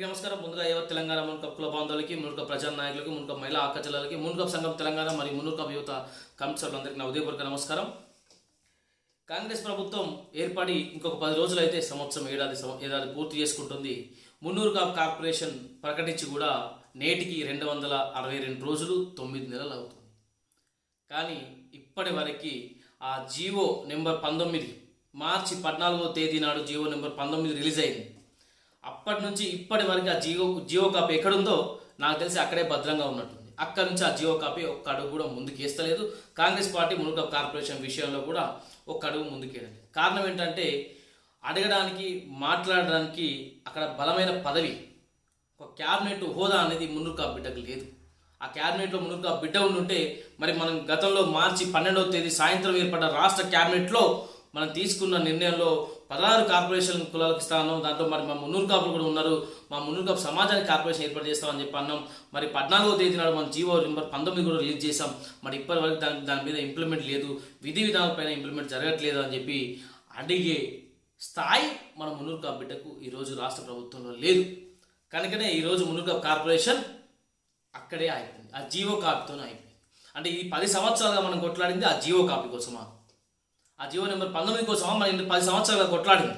అందరికీ నమస్కారం. ముందుగా యావత్ తెలంగాణ మున్కప్ కుల బాంధవులకి మున్కప్ ప్రజా నాయకులకి మున్కప్ మహిళా ఆకచలకి మున్కప్ సంఘం తెలంగాణ మరియు మున్కప్ యువత కమిషనర్లందరికీ నా ఉదయపూర్వక నమస్కారం. కాంగ్రెస్ ప్రభుత్వం ఏర్పడి ఇంకొక పది రోజులు అయితే సంవత్సరం ఏడాది ఏడాది పూర్తి చేసుకుంటుంది. మున్నూరు కాప్ కార్పొరేషన్ ప్రకటించి కూడా నేటికి రెండు వందల అరవై రెండు రోజులు తొమ్మిది నెలలు అవుతుంది. కానీ ఇప్పటి వరకు ఆ జీవో నెంబర్ పంతొమ్మిది మార్చి పద్నాలుగో తేదీ నాడు జీవో నెంబర్ పంతొమ్మిది రిలీజ్ అయింది. అప్పటి నుంచి ఇప్పటి వరకు ఆ జియో జియో కాపీ ఎక్కడుందో నాకు తెలిసి అక్కడే భద్రంగా ఉన్నట్టుంది. అక్కడి నుంచి ఆ జియో కాపీ ఒక్క అడుగు కూడా ముందుకు వేస్తలేదు. కాంగ్రెస్ పార్టీ మునుగ కార్పొరేషన్ విషయంలో కూడా ఒక్క అడుగు ముందుకేయలేదు కారణం ఏంటంటే అడగడానికి మాట్లాడడానికి అక్కడ బలమైన పదవి ఒక క్యాబినెట్ హోదా అనేది మునుక బిడ్డకు లేదు. ఆ క్యాబినెట్లో మునుక బిడ్డ ఉండుంటే మరి మనం గతంలో మార్చి పన్నెండవ తేదీ సాయంత్రం ఏర్పడ్డ రాష్ట్ర క్యాబినెట్లో మనం తీసుకున్న నిర్ణయంలో పదహారు కార్పొరేషన్ కులాలకు ఇస్తాను దాంట్లో మరి మా మున్నూరు కాపులు కూడా ఉన్నారు. మా మున్నూరు కాపు సమాజానికి కార్పొరేషన్ ఏర్పాటు చేస్తామని చెప్పి అన్నాం. మరి పద్నాలుగో తేదీ నాడు మనం జీవో నెంబర్ పంతొమ్మిది కూడా రిలీజ్ చేసాం మరి ఇప్పటి వరకు దాని దాని మీద ఇంప్లిమెంట్ లేదు. విధి విధానాలపైన ఇంప్లిమెంట్ జరగట్లేదు అని చెప్పి అడిగే స్థాయి మన మున్నూరు కాపు బిడ్డకు ఈరోజు రాష్ట్ర ప్రభుత్వంలో లేదు. కనుకనే ఈరోజు మున్నూరు కాపు కార్పొరేషన్ అక్కడే అయిపోయింది ఆ జీవో కాపీతోనే అయిపోయింది అంటే ఈ పది సంవత్సరాలుగా మనం కొట్లాడింది ఆ జీవో కాపీ కోసమా? ఆ జీవో నెంబర్ పంతొమ్మిది కోసం మనం ఇన్ని పది సంవత్సరాలు కొట్లాడింది.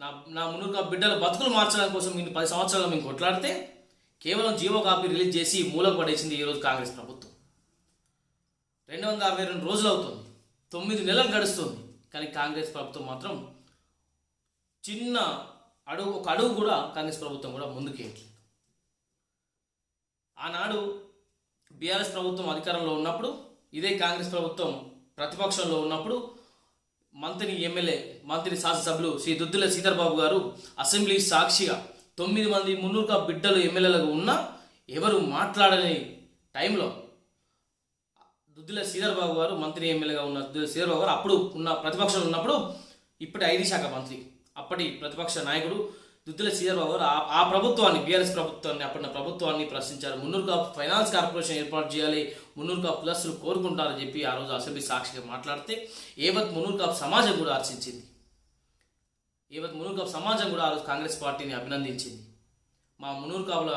నా నా మునుగా బిడ్డల బతుకులు మార్చడం కోసం ఇన్ని పది సంవత్సరాలు మేము కొట్లాడితే కేవలం జీవో కాపీ రిలీజ్ చేసి మూలకు పడేసింది ఈరోజు కాంగ్రెస్ ప్రభుత్వం. రెండు వందల అరవై రెండు రోజులు అవుతుంది. తొమ్మిది నెలలు గడుస్తుంది. కానీ కాంగ్రెస్ ప్రభుత్వం మాత్రం చిన్న అడుగు ఒక అడుగు కూడా కాంగ్రెస్ ప్రభుత్వం కూడా ముందుకేయట్లేదు. ఆనాడు బీఆర్ఎస్ ప్రభుత్వం అధికారంలో ఉన్నప్పుడు ఇదే కాంగ్రెస్ ప్రభుత్వం ప్రతిపక్షంలో ఉన్నప్పుడు మంత్రి ఎమ్మెల్యే మంత్రి శాసనసభ్యులు శ్రీ దుద్దుల సీతర్బాబు గారు అసెంబ్లీ సాక్షిగా తొమ్మిది మంది మున్నూరుగా బిడ్డలు ఎమ్మెల్యేలకు ఉన్నా ఎవరు మాట్లాడని టైంలో దుద్దుల శ్రీధర్బాబు గారు మంత్రి ఎమ్మెల్యేగా ఉన్న దుద్దుల శ్రీధర్బాబు గారు అప్పుడు ఉన్న ప్రతిపక్షంలో ఉన్నప్పుడు ఇప్పటి ఐదు శాఖ మంత్రి అప్పటి ప్రతిపక్ష నాయకుడు దుద్దుల శ్రీధర్బాబు ఆ- ప్రభుత్వాన్ని బీఆర్ఎస్ ప్రభుత్వాన్ని అప్పటిన ప్రభుత్వాన్ని ప్రశ్నించారు. మున్నూరు కాపు ఫైనాన్స్ కార్పొరేషన్ ఏర్పాటు చేయాలి మున్నూరు కాపు ప్లస్లు కోరుకుంటారని చెప్పి ఆ రోజు అసెంబ్లీ సాక్షిగా మాట్లాడితే ఏవత్ మున్నూరు కాపు సమాజం కూడా ఆర్చించింది ఏవత్ మున్నూరు కాపు సమాజం కూడా ఆ రోజు కాంగ్రెస్ పార్టీని అభినందించింది. మా మున్నూరు కాపుల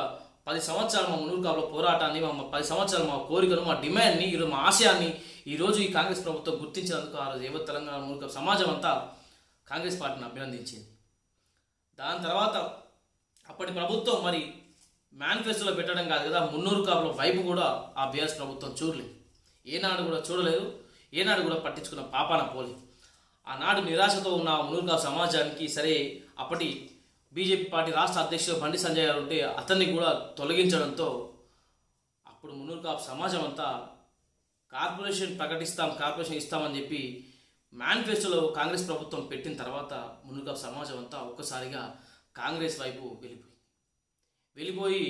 పది సంవత్సరాలు మా మున్నూరు కాపుల పోరాటాన్ని మా మా పది సంవత్సరాలు మా కోరికను మా డిమాండ్ని ఈరోజు మా ఆశయాన్ని ఈరోజు ఈ కాంగ్రెస్ ప్రభుత్వం గుర్తించినందుకు ఆ రోజు ఏవత్ తెలంగాణ మున్నూరు కాపు సమాజం అంతా కాంగ్రెస్ పార్టీని అభినందించింది. దాని తర్వాత అప్పటి ప్రభుత్వం మరి మేనిఫెస్టోలో పెట్టడం కాదు కదా మున్నూరు కాపుల వైపు కూడా ఆ బీఆర్ఎస్ ప్రభుత్వం చూడలేదు. ఏనాడు కూడా చూడలేదు ఏనాడు కూడా పట్టించుకున్న పాపాన పోలేదు. ఆనాడు నిరాశతో ఉన్న మున్నూరు కాపు సమాజానికి సరే అప్పటి బీజేపీ పార్టీ రాష్ట్ర అధ్యక్షుడు బండి సంజయ్ గారు ఉంటే అతన్ని కూడా తొలగించడంతో అప్పుడు మున్నూరు కాపు సమాజం అంతా కార్పొరేషన్ ప్రకటిస్తాం కార్పొరేషన్ ఇస్తామని చెప్పి మేనిఫెస్టోలో కాంగ్రెస్ ప్రభుత్వం పెట్టిన తర్వాత మునుగా సమాజం అంతా ఒక్కసారిగా కాంగ్రెస్ వైపు వెళ్ళిపోయి వెళ్ళిపోయి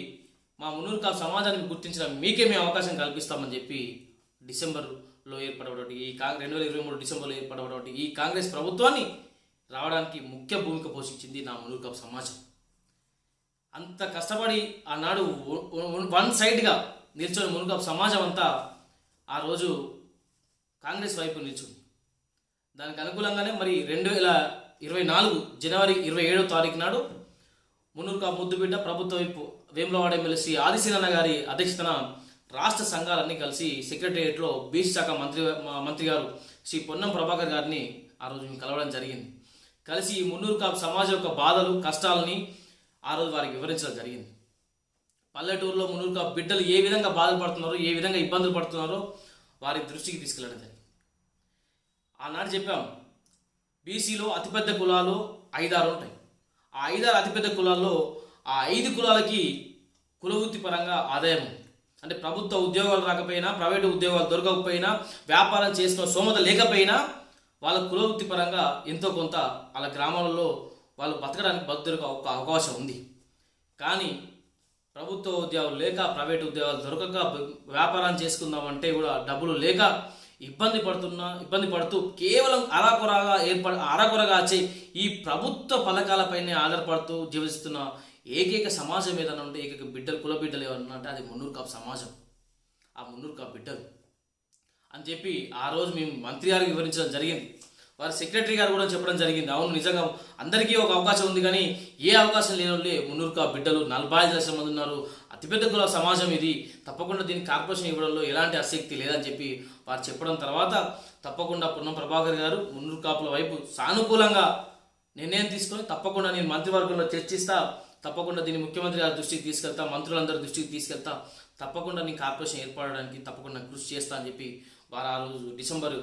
మా మున్నూరు కాపు సమాజాన్ని గుర్తించిన మీకే మేము అవకాశం కల్పిస్తామని చెప్పి డిసెంబర్లో ఏర్పడబడి ఈ కాంగ్రెస్ రెండు వేల ఇరవై మూడు డిసెంబర్లో ఏర్పడబడి ఈ కాంగ్రెస్ ప్రభుత్వాన్ని రావడానికి ముఖ్య భూమిక పోషించింది నా మున్నూరు సమాజం. అంత కష్టపడి ఆనాడు వన్ సైడ్గా నిల్చొని మునుగా సమాజం అంతా ఆ రోజు కాంగ్రెస్ వైపు నిల్చుంది. దానికి అనుకూలంగానే మరి రెండు వేల ఇరవై నాలుగు జనవరి ఇరవై ఏడో తారీఖు నాడు మున్నూరుకా ముద్దుబిడ్డ ప్రభుత్వ వైపు వేములవాడ ఎమ్మెల్సీ శ్రీ గారి అధ్యక్షతన రాష్ట్ర సంఘాలన్నీ కలిసి సెక్రటేరియట్లో బీసీ శాఖ మంత్రి మంత్రి గారు శ్రీ పొన్నం ప్రభాకర్ గారిని ఆ రోజు మేము కలవడం జరిగింది. కలిసి ఈ మున్నూరు కాపు సమాజం యొక్క బాధలు కష్టాలని ఆ రోజు వారికి వివరించడం జరిగింది. పల్లెటూరులో మున్నూరు కాపు బిడ్డలు ఏ విధంగా బాధపడుతున్నారో ఏ విధంగా ఇబ్బందులు పడుతున్నారో వారి దృష్టికి తీసుకెళ్ళడం జరిగింది. ఆనాడు చెప్పాం బీసీలో అతిపెద్ద కులాలు ఐదారు ఉంటాయి. ఆ ఐదారు అతిపెద్ద కులాల్లో ఆ ఐదు కులాలకి కులవృత్తి పరంగా ఆదాయం ఉంది. అంటే ప్రభుత్వ ఉద్యోగాలు రాకపోయినా ప్రైవేటు ఉద్యోగాలు దొరకకపోయినా వ్యాపారం చేసుకున్న సోమత లేకపోయినా వాళ్ళ కులవృత్తి పరంగా ఎంతో కొంత వాళ్ళ గ్రామాలలో వాళ్ళు బతకడానికి బతుకు ఒక అవకాశం ఉంది. కానీ ప్రభుత్వ ఉద్యోగాలు లేక ప్రైవేట్ ఉద్యోగాలు దొరకక వ్యాపారం చేసుకుందామంటే కూడా డబ్బులు లేక ఇబ్బంది పడుతున్నా ఇబ్బంది పడుతూ కేవలం అరాకొరగా ఏర్పడ అరాకొరగా వచ్చే ఈ ప్రభుత్వ పథకాలపైనే ఆధారపడుతూ జీవిస్తున్న ఏకైక సమాజం ఏదైనా ఉంటే ఏకైక బిడ్డలు కుల బిడ్డలు ఏమన్నా అంటే అది మున్నూరు కాపు సమాజం. ఆ మున్నూరు కాపు బిడ్డలు. అని చెప్పి ఆ రోజు మేము మంత్రి గారికి వివరించడం జరిగింది. వారి సెక్రటరీ గారు కూడా చెప్పడం జరిగింది. అవును నిజంగా అందరికీ ఒక అవకాశం ఉంది కానీ ఏ అవకాశం లేని వాళ్ళే మున్నూరుకు బిడ్డలు నలభై ఐదు లక్షల మంది ఉన్నారు. అతిపెద్ద కుల సమాజం ఇది. తప్పకుండా దీనికి కార్పొరేషన్ ఇవ్వడంలో ఎలాంటి ఆసక్తి లేదని చెప్పి వారు చెప్పడం తర్వాత తప్పకుండా పున్నం ప్రభాకర్ గారు మున్నూరు కాపుల వైపు సానుకూలంగా నిర్ణయం తీసుకొని తప్పకుండా నేను మంత్రివర్గంలో చర్చిస్తా తప్పకుండా దీన్ని ముఖ్యమంత్రి గారి దృష్టికి తీసుకెళ్తా మంత్రులందరి దృష్టికి తీసుకెళ్తా తప్పకుండా నేను కార్పొరేషన్ ఏర్పడడానికి తప్పకుండా కృషి చేస్తా అని చెప్పి వారు ఆ రోజు డిసెంబర్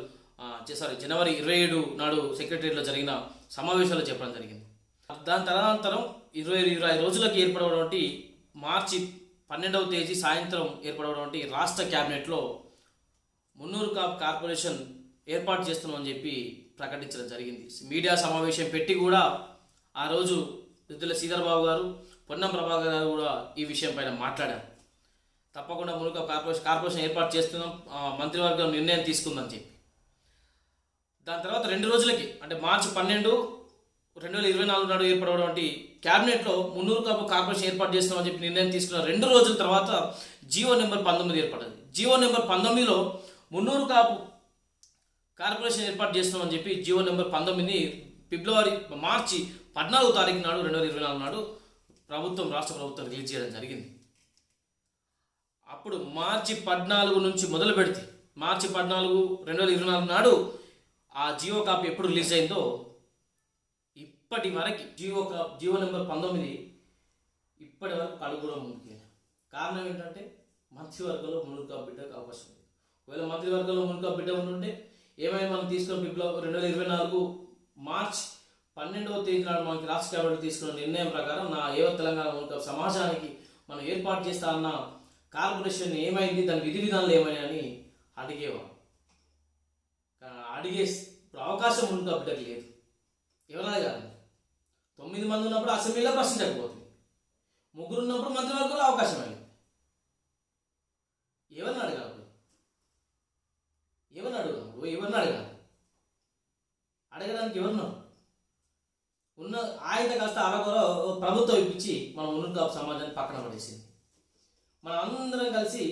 చేశారు సారీ జనవరి ఇరవై ఏడు నాడు సెక్రటరీలో జరిగిన సమావేశంలో చెప్పడం జరిగింది. దాని తదనంతరం ఇరవై ఇరవై రోజులకు ఏర్పడటువంటి మార్చి పన్నెండవ తేదీ సాయంత్రం ఏర్పడటువంటి రాష్ట్ర క్యాబినెట్లో మున్నూరు కాప్ కార్పొరేషన్ ఏర్పాటు చేస్తున్నామని చెప్పి ప్రకటించడం జరిగింది. మీడియా సమావేశం పెట్టి కూడా ఆ రోజు రుద్దుల శ్రీధర్బాబు గారు పొన్నం ప్రభాకర్ గారు కూడా ఈ విషయం పైన మాట్లాడారు. తప్పకుండా మునుక కార్పొరేషన్ కార్పొరేషన్ ఏర్పాటు చేస్తున్నాం మంత్రివర్గం నిర్ణయం తీసుకుందని చెప్పి. దాని తర్వాత రెండు రోజులకి అంటే మార్చి పన్నెండు రెండు వేల ఇరవై నాలుగు నాడు ఏర్పడటువంటి క్యాబినెట్లో మున్నూరు కాపు కార్పొరేషన్ ఏర్పాటు చేస్తామని చెప్పి నిర్ణయం తీసుకున్న రెండు రోజుల తర్వాత జియో నెంబర్ పంతొమ్మిది ఏర్పడింది. జియో నెంబర్ పంతొమ్మిదిలో మున్నూరు కాపు కార్పొరేషన్ ఏర్పాటు చేస్తామని చెప్పి జియో నెంబర్ పంతొమ్మిది ఫిబ్రవరి మార్చి పద్నాలుగు తారీఖు నాడు రెండు వేల ఇరవై నాలుగు నాడు ప్రభుత్వం రాష్ట్ర ప్రభుత్వం రిలీజ్ చేయడం జరిగింది. అప్పుడు మార్చి పద్నాలుగు నుంచి మొదలు పెడితే మార్చి పద్నాలుగు రెండు వేల ఇరవై నాలుగు నాడు ఆ జియో కాపీ ఎప్పుడు రిలీజ్ అయిందో ఇప్పటి వరకు జియో జియో నెంబర్ పంతొమ్మిది ఇప్పటి వరకు కడుగులో ముందుకు కారణం ఏంటంటే మంత్రివర్గంలో మునుకా బిడ్డకు అవకాశం ఉంది. ఒకవేళ మంత్రివర్గంలో మునుగా బిడ్డ ఉంటుంటే ఏమైనా మనం తీసుకున్న? ఫిబ్రవరి రెండు వేల ఇరవై నాలుగు మార్చ్ పన్నెండవ తేదీ నాడు మనకి రాష్ట్ర కేబినెట్ తీసుకున్న నిర్ణయం ప్రకారం నా ఏవ తెలంగాణ మునుక సమాజానికి మనం ఏర్పాటు చేస్తా అన్న కార్పొరేషన్ ఏమైంది? దాని విధి విధానాలు ఏమైనా అని అడిగేవాడు అడిగే ఇప్పుడు అవకాశం మునుక బిడ్డకు లేదు. ఎవరైనా కాదు తొమ్మిది మంది ఉన్నప్పుడు అసెంబ్లీలో ప్రశ్నించకపోతుంది ముగ్గురు ఉన్నప్పుడు మంత్రివర్గంలో అవకాశం అయింది ఎవరిని అడగాలి? ఎవరిని అడుగుదాం? ఎవరిని అడగాలి? అడగడానికి ఎవరున్నావు ఉన్న ఆయన కాస్త అరకొర ప్రభుత్వం ఇప్పించి మన ఉన్నత సమాజాన్ని పక్కన పడేసింది. మనం అందరం కలిసి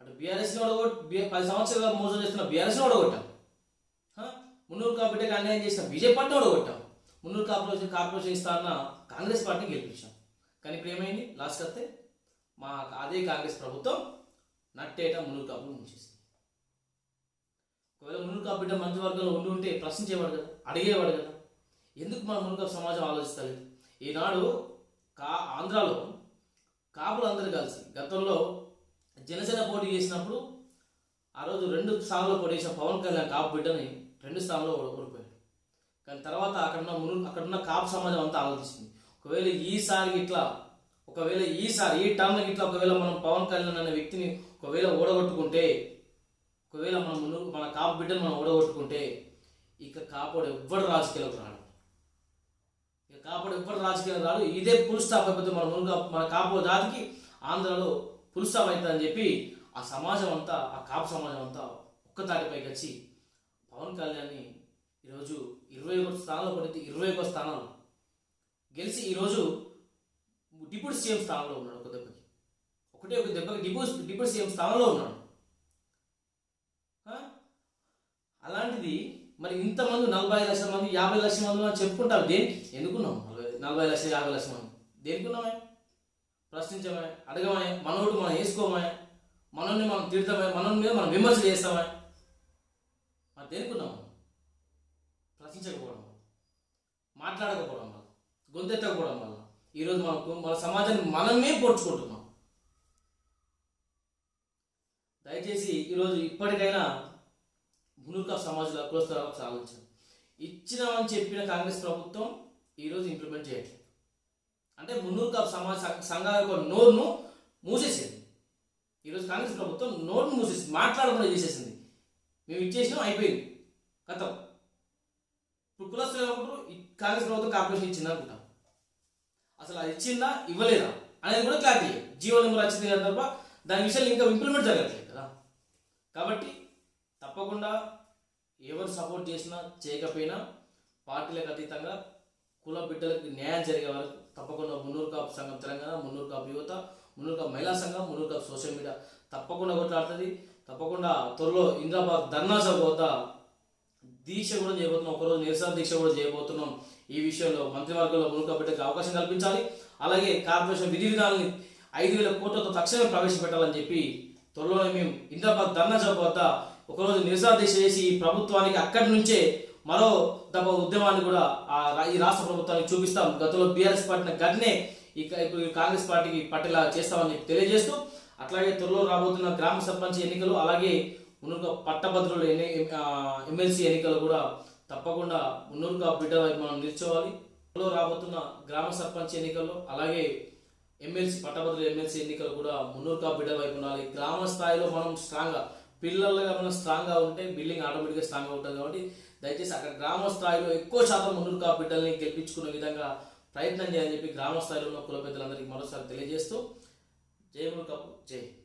అటు బీఆర్ఎస్ని ఓడగొట్టి పది సంవత్సరాలు మోసం చేస్తున్న బీఆర్ఎస్ని ఓడగొట్టాం. మున్నూరు కాబట్టికి అన్యాయం చేసిన బీజేపీ పార్టీని ఓడగొట్టాం. మున్నూరు కార్పొరేషన్ కార్పొరేషన్ ఇస్తారన్న కాంగ్రెస్ పార్టీని గెలిపించాం. కానీ ఇప్పుడు ఏమైంది? లాస్ట్ వస్తే మా అదే కాంగ్రెస్ ప్రభుత్వం నట్టేట మున్నూరు కాపులు ఉంచేసింది ఒకవేళ మున్నూరు కాపు బిడ్డ మంత్రివర్గంలో ఉండి ఉంటే ప్రశ్నించేవాడు కదా అడిగేవాడు కదా. ఎందుకు మన మునుక సమాజం ఆలోచిస్తలేదు? ఈనాడు కా ఆంధ్రాలో కాపులందరూ కలిసి గతంలో జనసేన పోటీ చేసినప్పుడు ఆ రోజు రెండు స్థానంలో పోటీ చేసిన పవన్ కళ్యాణ్ కాపు బిడ్డని రెండు స్థానంలో ఓడి- దాని తర్వాత అక్కడున్న మును అక్కడున్న కాపు సమాజం అంతా ఆలోచిస్తుంది. ఒకవేళ ఈసారి ఇట్లా ఒకవేళ ఈసారి ఈ టర్మ్కి ఇట్లా ఒకవేళ మనం పవన్ కళ్యాణ్ అనే వ్యక్తిని ఒకవేళ ఓడగొట్టుకుంటే ఒకవేళ మన మును మన కాపు బిడ్డను మనం ఓడగొట్టుకుంటే ఇక కాపాడు ఎవ్వడు రాజకీయాలకు రాడు. ఇక కాపాడు ఎవ్వడు రాజకీయాలకు రాడు. ఇదే పుల్ స్టాప్ అయిపోతే మన మునుగా మన కాపు జాతికి ఆంధ్రలో పుల్ స్టాప్ అవుతుందని చెప్పి ఆ సమాజం అంతా ఆ కాపు సమాజం అంతా ఒక్కతాటిపైకి వచ్చి పవన్ కళ్యాణ్ని ఈరోజు ఇరవై ఒకటి స్థానంలో పడితే ఇరవై ఒక స్థానాలు. గెలిచి ఈరోజు డిప్యూటీ సీఎం స్థానంలో ఉన్నాడు ఒక దెబ్బకి. ఒకటే ఒక దెబ్బకి డిప్యూటీ డిప్యూటీ సీఎం స్థానంలో ఉన్నాడు. అలాంటిది మరి ఇంతమంది నలభై లక్షల మంది యాభై లక్షల మంది మనం చెప్పుకుంటాం దేనికి? ఎందుకున్నాం? నలభై లక్షలు యాభై లక్షల మంది. దేనికున్నామే? ప్రశ్నించమే అడగమే మనోడు మనం వేసుకోమే మనల్ని మనం తిడతామే మనల్ని మీద మనం విమర్శ చేస్తామే. మరి దేనికున్నాము? ఉన్నాం వల్ల మాట్లాడకపోవడం వల్ల గొంతెత్తకపోవడం వల్ల ఈరోజు మనకు మన సమాజాన్ని మనమే పోడ్చుకుంటున్నాం. దయచేసి ఈరోజు ఇప్పటికైనా మునుక సమాజంలో కులస్థలాలకు ఒకసారి ఇచ్చినామని చెప్పిన కాంగ్రెస్ ప్రభుత్వం ఈరోజు ఇంప్లిమెంట్ చేయట్లేదు. అంటే మున్నూరు సమాజ సంఘాల యొక్క నోరును మూసేసింది. ఈరోజు కాంగ్రెస్ ప్రభుత్వం నోరును మూసేసింది మాట్లాడకుండా చేసేసింది. మేము ఇచ్చేసినాం అయిపోయింది. కథం. ఇప్పుడు కులస్తులు ఏమనుకుంటారు? ఈ కాంగ్రెస్ ప్రభుత్వం కార్పొరేషన్ ఇచ్చింది అనుకుంటాం. అసలు అది ఇచ్చిందా? ఇవ్వలేదా? అనేది కూడా క్లారిటీ జీవో నెంబర్ వచ్చింది కదా తప్ప దాని విషయాలు ఇంకా ఇంప్లిమెంట్ జరగట్లేదు కదా. కాబట్టి తప్పకుండా ఎవరు సపోర్ట్ చేసినా చేయకపోయినా పార్టీలకు అతీతంగా కుల బిడ్డలకు న్యాయం జరిగే వరకు తప్పకుండా మున్నూరు కాపు సంఘం తెలంగాణ మున్నూరు కాపు యువత మున్నూరు కాపు మహిళా సంఘం మున్నూరు కాపు సోషల్ మీడియా తప్పకుండా కొట్లాడుతుంది. తప్పకుండా త్వరలో ఇంద్రాబాద్ ధర్నా సభ దీక్ష కూడా చేయబోతున్నాం. ఒకరోజు నిరసన దీక్ష కూడా చేయబోతున్నాం ఈ విషయంలో. మంత్రివర్గంలో మునుక బిడ్డకు అవకాశం కల్పించాలి. అలాగే కార్పొరేషన్ విధి విధానాన్ని ఐదు వేల కోట్లతో తక్షణమే ప్రవేశపెట్టాలని చెప్పి త్వరలోనే మేము ఇంద్రాబాద్ ధర్నా చౌక్ వద్ద ఒకరోజు నిరసన దీక్ష చేసి ఈ ప్రభుత్వానికి అక్కడి నుంచే మరో దఫ ఉద్యమాన్ని కూడా ఆ రా- ఈ రాష్ట్ర ప్రభుత్వానికి చూపిస్తాం. గతంలో బీఆర్ఎస్ పార్టీని గడ్నే ఈ ఇప్పుడు కాంగ్రెస్ పార్టీకి పట్టేలా చేస్తామని చెప్పి తెలియజేస్తూ అట్లాగే త్వరలో రాబోతున్న గ్రామ సర్పంచ్ ఎన్నికలు అలాగే మునుక పట్టభద్రుల ఎన్ని ఎమ్మెల్సీ ఎన్నికలు కూడా తప్పకుండా మున్నూరుగా బిడ్డ మనం నిల్చోవాలి. త్వరలో రాబోతున్న గ్రామ సర్పంచ్ ఎన్నికల్లో అలాగే ఎమ్మెల్సీ పట్టభద్రుల ఎమ్మెల్సీ ఎన్నికలు కూడా మున్నూరుగా బిడ్డ వైపు ఉండాలి. గ్రామ స్థాయిలో మనం స్ట్రాంగ్గా పిల్లలుగా మనం స్ట్రాంగ్గా ఉంటే బిల్డింగ్ ఆటోమేటిక్గా స్ట్రాంగ్గా ఉంటుంది కాబట్టి దయచేసి అక్కడ గ్రామ స్థాయిలో ఎక్కువ శాతం మున్నూరుగా బిడ్డల్ని గెలిపించుకునే విధంగా ప్రయత్నం చేయాలని చెప్పి గ్రామ స్థాయిలో ఉన్న కుల పెద్దలందరికీ మరోసారి తెలియజేస్తూ జై మునుకపు జై